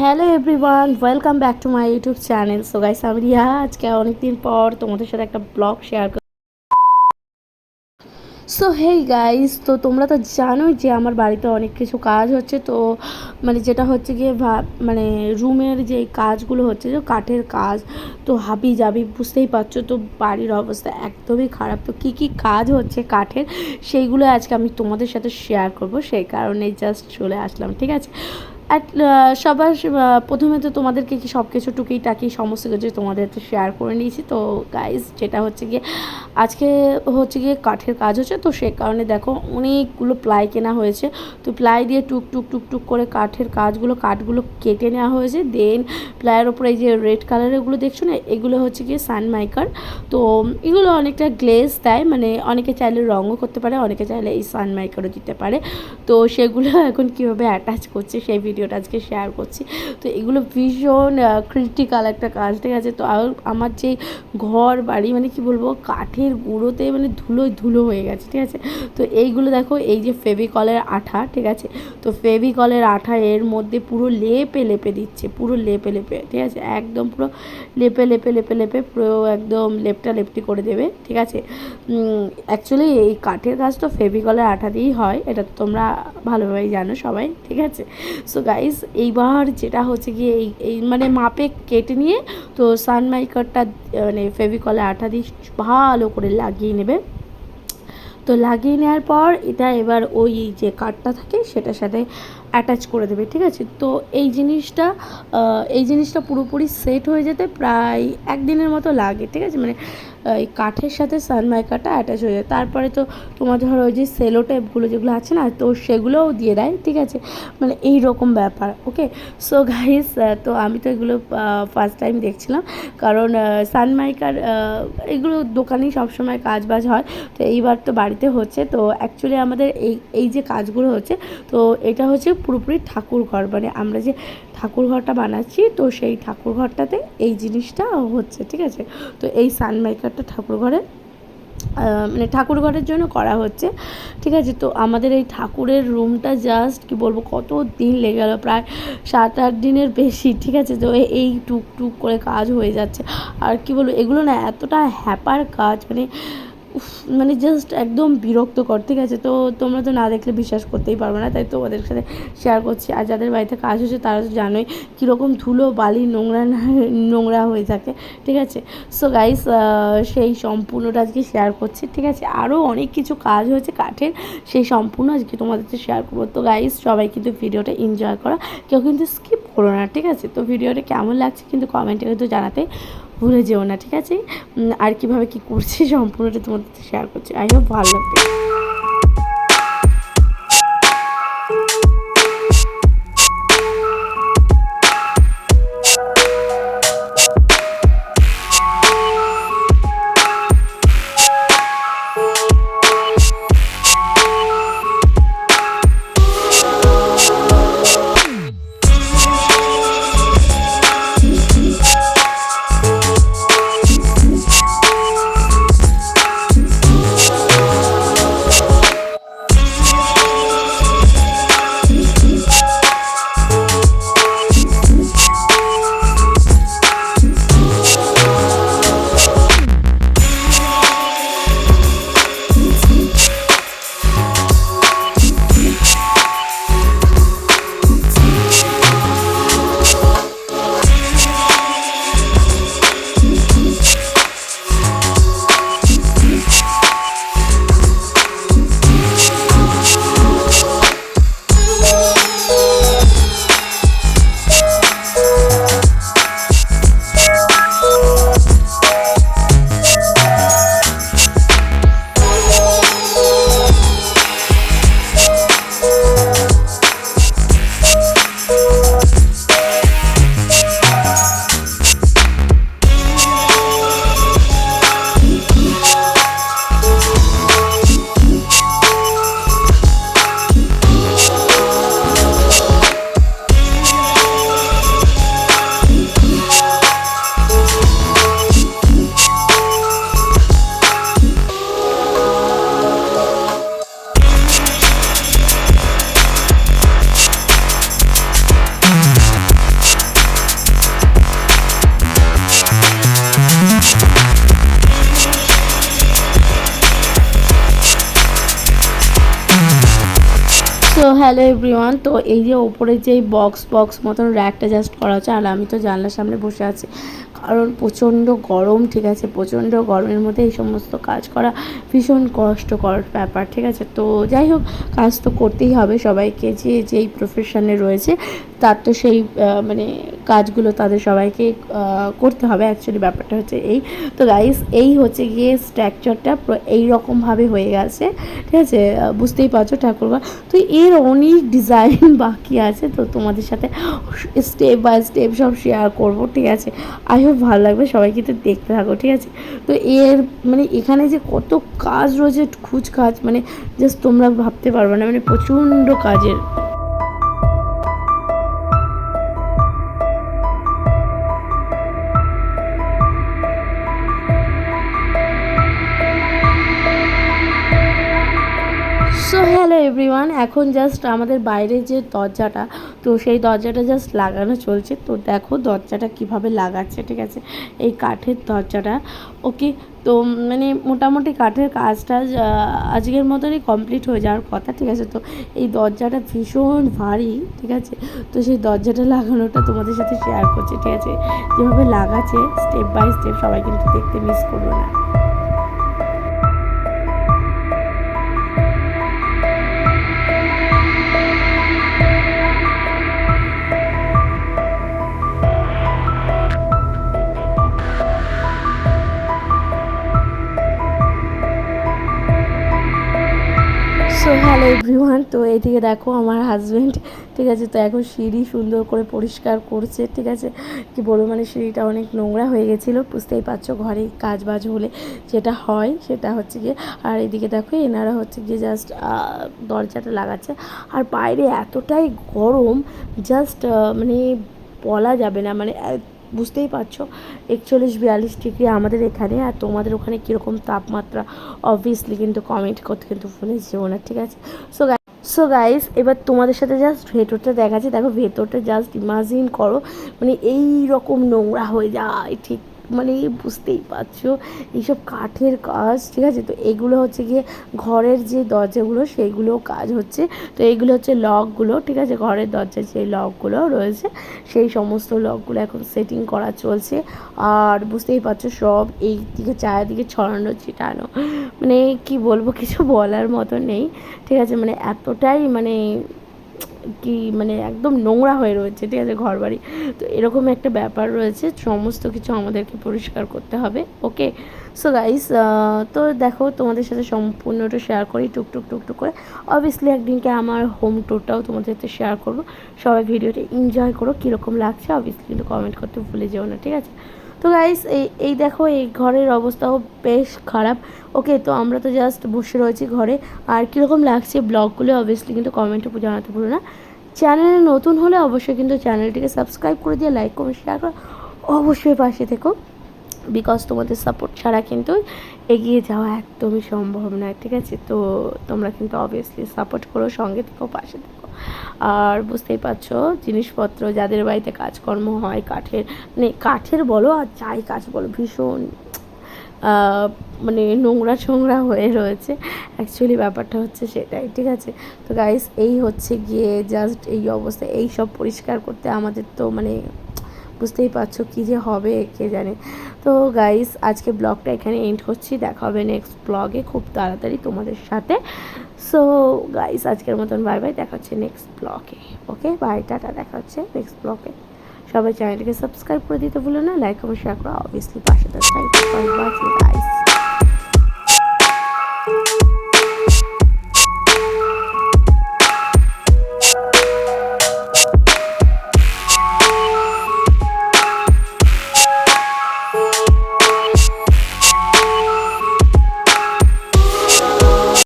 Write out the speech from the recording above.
Hello everyone, welcome back to my YouTube channel. So guys আমি রিয়া। আজকে অনেকদিন পর তোমাদের সাথে একটা blog share so hey guys তো তোমরা তো জানোই যে আমার বাড়িতে অনেক কিছু কাজ হচ্ছে। তো মানে যেটা হচ্ছে গিয়ে মানে রুমের যে কাজগুলো হচ্ছে, যে কাঠের কাজ, তো হাবি যাবি বুঝতেই পারছ। তো বাড়ির অবস্থা একদমই খারাপ। তো কী কী কাজ হচ্ছে কাঠের, সেইগুলো আজকে আমি তোমাদের সাথে শেয়ার করব। সেই কারণে জাস্ট চলে আসলাম, ঠিক আছে? আর সবার প্রথমে তো তোমাদেরকে কি সব কিছু টুকি টাকি সমস্ত কিছু তোমাদের তো শেয়ার করে নিয়েছি। তো গাইজ যেটা হচ্ছে গিয়ে, আজকে হচ্ছে গিয়ে কাঠের কাজ হচ্ছে। তো সে কারণে দেখো অনেকগুলো প্লাই কেনা হয়েছে। তো প্লাই দিয়ে টুক টুক টুক টুক করে কাঠের কাজগুলো, কাঠগুলো কেটে নেওয়া হয়েছে। দেন প্লাইয়ের ওপরে এই যে রেড কালারেরগুলো দেখছ না? এগুলো হচ্ছে গিয়ে সানমাইকার তো এগুলো অনেকটা গ্লেজ দেয়। মানে অনেকে চাইলে রঙও করতে পারে, অনেকে চাইলে এই সানমাইকারও দিতে পারে। তো সেগুলো এখন কীভাবে অ্যাটাচ করছে সেই ভিডিওটা আজকে শেয়ার করছি। তো এগুলো ভীষণ ক্রিটিক্যাল একটা কাজ, ঠিক আছে? তো আমার যে ঘর বাড়ি মানে কি বলব, কাঠের গুঁড়োতে মানে ধুলোয় ধুলো হয়ে গেছে, ঠিক আছে? তো এইগুলো দেখো, এই যে ফেভিকলের আঠা, ঠিক আছে? তো ফেভিকলের আঠা এর মধ্যে পুরো লেপে লেপে দিচ্ছে, পুরো লেপে লেপে, ঠিক আছে? একদম পুরো লেপে লেপে লেপে লেপে পুরো একদম লেপটা, লেপটি করে দেবে, ঠিক আছে? অ্যাকচুয়ালি এই কাঠের কাজ তো ফেভিকলের আঠা দিয়েই হয়, এটা তোমরা ভালোভাবেই জানো সবাই, ঠিক আছে? সো গাইস এইবার যেটা হচ্ছে গিয়ে এই এই মানে মাপে কেটে নিয়ে তো সানমাইকারটা মানে ফেভিকলের আঠা দিয়ে ভালো করে লাগিয়ে নেবে। তো লাগিয়ে নেওয়ার পর এটা এবার ওই যে কাঠটা থাকে সেটার সাথে অ্যাটাচ করে দেবে, ঠিক আছে? তো এই জিনিসটা এই জিনিসটা পুরোপুরি সেট হয়ে যেতে প্রায় একদিনের মতো লাগে, ঠিক আছে? মানে এই কাঠের সাথে সানমাইকাটা অ্যাটাচ হয়ে যায়। তারপরে তো তোমার ধরো ওই যে সেলো টেপগুলো যেগুলো আছে না, তো সেগুলোও দিয়ে দেয়, ঠিক আছে? মানে এই রকম ব্যাপার ওকে সো গাইস তো আমি তো এগুলো ফার্স্ট টাইম দেখছিলাম। কারণ সানমাইকার এগুলো দোকানেই সবসময় কাজ বাজ হয়। তো এইবার তো বাড়িতে হচ্ছে। তো অ্যাকচুয়ালি আমাদের এই এই যে কাজগুলো হচ্ছে, তো এটা হচ্ছে পুরোপুরি ঠাকুর ঘর মানে আমরা যে ঠাকুর ঘরটা বানাচ্ছি, তো সেই ঠাকুর ঘরটাতে এই জিনিসটা হচ্ছে, ঠিক আছে? তো এই সানমাইকারটা ঠাকুর ঘরে মানে ঠাকুর ঘরের জন্য করা হচ্ছে, ঠিক আছে? তো আমাদের এই ঠাকুরের রুমটা জাস্ট কি বলব, কত দিন লেগে গেল, প্রায় সাত আট দিনের বেশি, ঠিক আছে? তো এই টুক টুক করে কাজ হয়ে যাচ্ছে। আর কি বলব, এগুলো না এতটা হ্যাপার কাজ মানে উফ, মানে জাস্ট একদম বিরক্তকর ঠিক আছে? তো তোমরা তো না দেখলে বিশ্বাস করতেই পারবে না তাই তোমাদের সাথে শেয়ার করছি। আর যাদের বাড়িতে কাজ হচ্ছে তারা তো জানোই কীরকম ধুলো বালি নোংরা নোংরা হয়ে থাকে ঠিক আছে? সো গাইস সেই সম্পূর্ণটা আজকে শেয়ার করছি ঠিক আছে? আরও অনেক কিছু কাজ হয়েছে কাঠের সেই সম্পূর্ণ আজকে তোমাদের সাথে শেয়ার করব। তো গাইস সবাই কিন্তু ভিডিওটা এনজয় করো কেউ কিন্তু স্কিপ করো না ঠিক আছে? তো ভিডিওটা কেমন লাগছে কিন্তু কমেন্টে কিন্তু জানাতে ভুলে যেও না, ঠিক আছে? আর কীভাবে কি করছি সম্পূর্ণটা তোমাদের শেয়ার করছি। আই হোপ ভালো লাগবে। হ্যালো এভরিওয়ান, তো এই যে ওপরে যে বক্স বক্স মতন র্যাকটা জাস্ট করা হচ্ছে, আর আমি তো জানলার সামনে বসে আছি। কারণ প্রচণ্ড গরম, ঠিক আছে? প্রচণ্ড গরমের মধ্যে এই সমস্ত কাজ করা ভীষণ কষ্টকর ব্যাপার, ঠিক আছে? তো যাই হোক, কাজ তো করতেই হবে সবাইকে যে, যেই প্রফেশনে রয়েছে, তার তো সেই মানে কাজগুলো তাদের সবাইকে করতে হবে। অ্যাকচুয়ালি ব্যাপারটা হচ্ছে এই। তো গাইস এই হচ্ছে গিয়ে স্ট্রাকচারটা এই রকমভাবে হয়ে গেছে। ঠিক আছে? বুঝতেই পারছ ঠাকুরবা তো এর অনেক ডিজাইন বাকি আছে। তো তোমাদের সাথে স্টেপ বাই স্টেপ সব শেয়ার করব। ঠিক আছে? আই হোপ ভালো লাগবে। সবাই কিন্তু দেখতে থাকো। ঠিক আছে? তো এর মানে এখানে যে কত কাজ রয়েছে খুচ কাজ মানে জাস্ট তোমরা ভাবতে পারবে না। মানে প্রচণ্ড কাজের হ্যালো এভরিওয়ান এখন জাস্ট আমাদের বাইরে যে দরজাটা, তো সেই দরজাটা জাস্ট লাগানো চলছে। তো দেখো দরজাটা কীভাবে লাগাচ্ছে, ঠিক আছে? এই কাঠের দরজাটা ওকে তো মানে মোটামুটি কাঠের কাজটা আজকের মতনই কমপ্লিট হয়ে যাওয়ার কথা, ঠিক আছে? তো এই দরজাটা ভীষণ ভারী, ঠিক আছে? তো সেই দরজাটা লাগানোটা তোমাদের সাথে শেয়ার করছি, ঠিক আছে? যেভাবে লাগাচ্ছে স্টেপ বাই স্টেপ সবাই কিন্তু দেখতে মিস করবে না। এভরিওয়ান তো এইদিকে দেখো আমার হাজব্যান্ড ঠিক আছে? তো এখন সিঁড়ি সুন্দর করে পরিষ্কার করছে, ঠিক আছে? কি বলব মানে সিঁড়িটা অনেক নোংরা হয়ে গেছিল, বুঝতেই পারছ? ঘরে কাজ বাজ হলে যেটা হয়, সেটা হচ্ছে গিয়ে, আর এদিকে দেখো এনারা হচ্ছে গিয়ে জাস্ট দরজাটা লাগাচ্ছে। আর বাইরে এতটাই গরম জাস্ট মানে বলা যাবে না মানে বুঝতেই পারছ। একচল্লিশ, বিয়াল্লিশ ডিগ্রি আমাদের এখানে আর তোমাদের ওখানে কীরকম তাপমাত্রা? অবভিয়াসলি কিন্তু কমেন্ট করতে কিন্তু ফোনে যেও না, ঠিক আছে? সো সো গাইস এবার তোমাদের সাথে জাস্ট ভেতরটা দেখাচ্ছি। দেখো, ভেতরটা জাস্ট ইমাজিন করো মানে এই রকম নোংরা হয়ে যায়, ঠিক মানে বুঝতেই পারছ, এইসব কাঠের কাজ, ঠিক আছে? তো এগুলো হচ্ছে গিয়ে ঘরের যে দরজাগুলো সেইগুলো কাজ হচ্ছে। তো এইগুলো হচ্ছে লকগুলো, ঠিক আছে? ঘরের দরজায় যে লকগুলো রয়েছে, সেই সমস্ত লকগুলো এখন সেটিং করা চলছে। আর বুঝতেই পারছ, সব এই দিকে চারিদিকে ছড়ানো, ছিটানো। মানে কি বলব, কিছু বলার মতো নেই, ঠিক আছে? মানে এতটাই মানে কি মানে একদম নোংরা হয়ে রয়েছে, ঠিক আছে ঘর বাড়ি তো এরকম একটা ব্যাপার রয়েছে, সমস্ত কিছু আমাদেরকে পরিষ্কার করতে হবে, ওকে? সো গাইস তো দেখো, তোমাদের সাথে সম্পূর্ণটা শেয়ার করি টুকটুক টুকটুক করে। অবভিয়াসলি একদিনকে আমার হোম টুরটাও তোমাদের সাথে শেয়ার করব। সবাই ভিডিওটা এনজয় করো, কীরকম লাগছে অবভিয়াসলি কিন্তু কমেন্ট করতে ভুলে যেও না, ঠিক আছে? তো গাইস এই এই দেখো, এই ঘরের অবস্থাও বেশ খারাপ। ওকে তো আমরা তো জাস্ট বসে রয়েছি ঘরে। আর কীরকম লাগছে ব্লগগুলো অবভিয়াসলি কিন্তু কমেন্টে জানাতে ভুলো না। চ্যানেলে নতুন হলে অবশ্যই কিন্তু চ্যানেলটিকে সাবস্ক্রাইব করে দিয়ে লাইক কমেন্ট শেয়ার করো। অবশ্যই পাশে থেকো। বিকজ তোমাদের সাপোর্ট ছাড়া কিন্তু এগিয়ে যাওয়া একদমই সম্ভব নয়, ঠিক আছে? তো তোমরা কিন্তু অবভিয়াসলি সাপোর্ট করো, সঙ্গে থেকো, পাশে থেকো। আর বুঝতেই পারছ, জিনিসপত্র যাদের বাড়িতে কাজকর্ম হয়, কাঠের মানে কাঠের বলো আর চাই কাজ বলো, ভীষণ মানে নোংরা ছোংরা হয়ে রয়েছে। অ্যাকচুয়ালি ব্যাপারটা হচ্ছে সেটাই, ঠিক আছে? তো গাইস এই হচ্ছে গিয়ে জাস্ট এই অবস্থা, এই সব পরিষ্কার করতে আমাদের তো মানে বুঝতেই পারছ কী যে হবে, কে জানে। তো গাইস আজকে ব্লগটা এখানে এন্ড করছি। দেখা হবে নেক্সট ব্লগে খুব তাড়াতাড়ি তোমাদের সাথে। সো গাইস আজকের মতন বাই বাই দেখা হচ্ছে নেক্সট ব্লগে ওকে বাই টাটা, দেখা হচ্ছে নেক্সট ব্লগে সবাই চ্যানেলটিকে সাবস্ক্রাইব করে দিতে ভুলো না লাইক কমেন্ট শেয়ার করো। অবভিয়াসলি পাশে thank you for watching guys